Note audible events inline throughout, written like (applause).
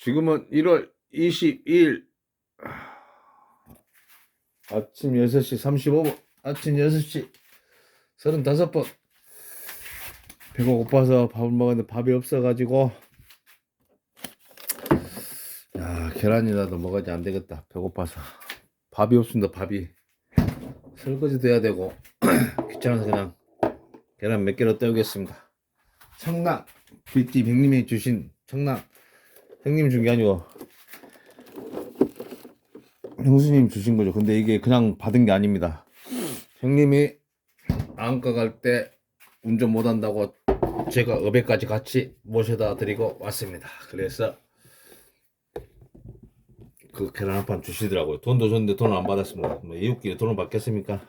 지금은 1월 22일. 아침 6시 35분. 아침 6시 35분. 배가 고파서 밥을 먹었는데 밥이 없어가지고. 야 계란이라도 먹어야지 안 되겠다. 배고파서. 밥이 없습니다 밥이. 설거지도 해야 되고. (clears throat) 귀찮아서 그냥 계란 몇 개로 때우겠습니다. 청랑 BT 백님이 주신 청랑 형님 준 게 아니고 형수님 주신 거죠. 근데 이게 그냥 받은 게 아닙니다. 형님이 안과 갈 때 운전 못 한다고 제가 의배까지 같이 모셔다 드리고 왔습니다. 그래서 그 계란 한판 주시더라고요. 돈도 줬는데 돈을 안 받았습니다. 뭐 이웃끼리 돈을 받겠습니까?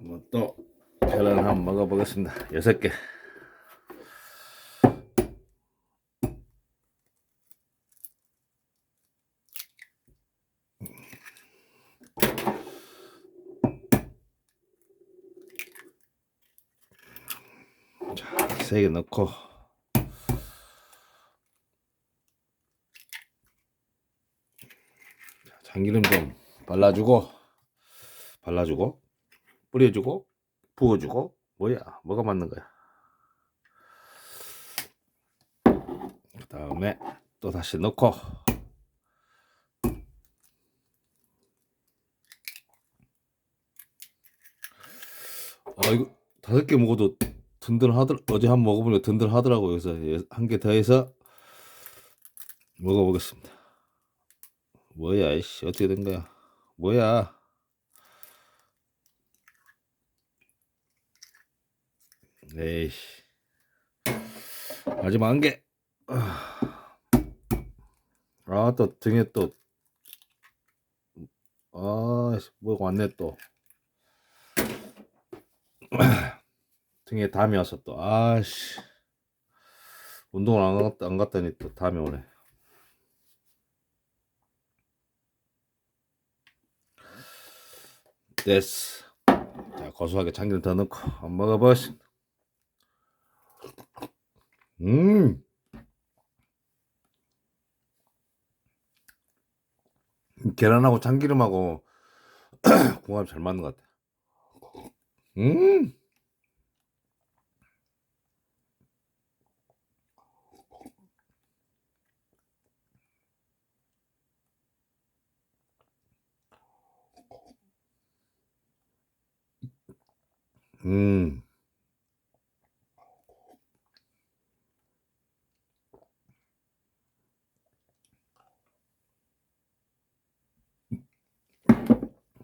뭐 또 계란 한번 먹어보겠습니다. 여섯 개. 자, 세 개 넣고 자, 참기름 좀 발라주고 발라주고 뿌려주고 부어주고 뭐야 뭐가 맞는 거야? 그 다음에 또 다시 넣고. 아 이거 다섯 개 먹어도 든든하더 어제 한번 먹어보니까 든든하더라고요. 그래서 한 개 더 해서 먹어보겠습니다. 뭐야 이씨 어떻게 된 거야? 뭐야 에이씨 마지막 한 개. 아, 또 등에 또, 아, 뭐가 왔네 또. (clears throat) 등에 담이 왔어 또. 아씨. 운동을 안, 갔, 안 갔더니 또 담이 오네. 됐어. 자, 고소하게 참기름 더 넣고 한번 먹어보겠습니다. 음. 계란하고 참기름하고 (clears throat) 궁합이 잘 맞는 것 같아. 음. 음.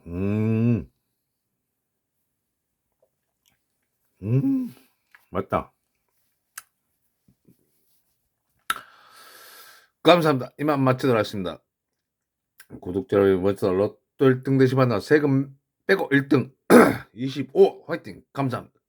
음. 음. 맞다. 감사합니다. 이만 마치도록 하겠습니다. 구독자 여러분 먼저 로또 1등 되시면 세금 빼고 1등 25 (clears throat) 화이팅 감사합니다.